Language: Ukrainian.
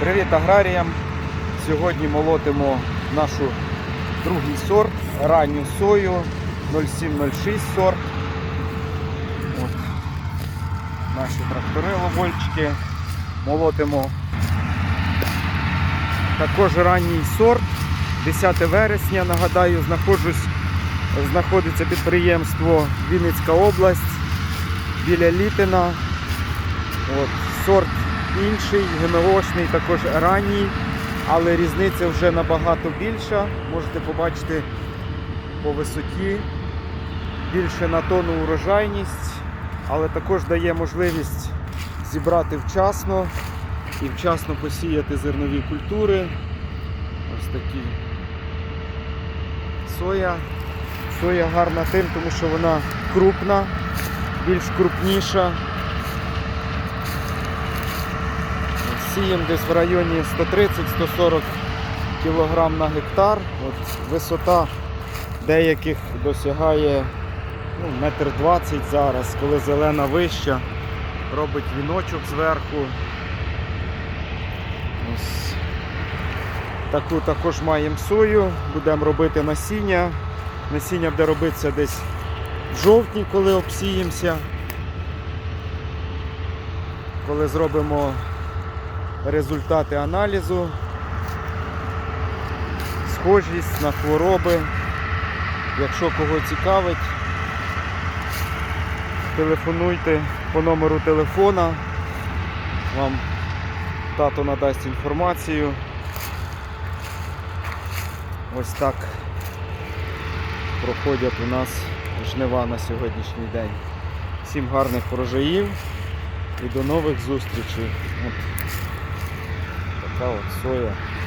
Привіт аграріям! Сьогодні молотимо нашу другий сорт, ранню сою 0706 сорт. От. Наші трактори ловольчики. Молотимо також ранній сорт. 10 вересня, нагадаю, знаходжусь, знаходиться підприємство Вінницька область біля Літина. От, сорт інший, ГМОшний, також ранній, але різниця вже набагато більша. Можете побачити по висоті більше на тонну урожайність, але також дає можливість зібрати вчасно і вчасно посіяти зернові культури. Ось такі соя. Соя гарна тим, тому що вона крупна, більш крупніша. Сіємо десь в районі 130-140 кг на гектар. От висота деяких досягає ну, метр двадцять зараз, коли зелена вища, робить віночок зверху. Таку також маємо сою, будемо робити насіння. Насіння буде робитися десь в жовтні, коли обсіємося. Коли зробимо результати аналізу, схожість на хвороби. Якщо кого цікавить, телефонуйте по номеру телефона. Вам тато надасть інформацію. Ось так проходять у нас жнива на сьогоднішній день. Всім гарних врожаїв і до нових зустрічей. От така от соя.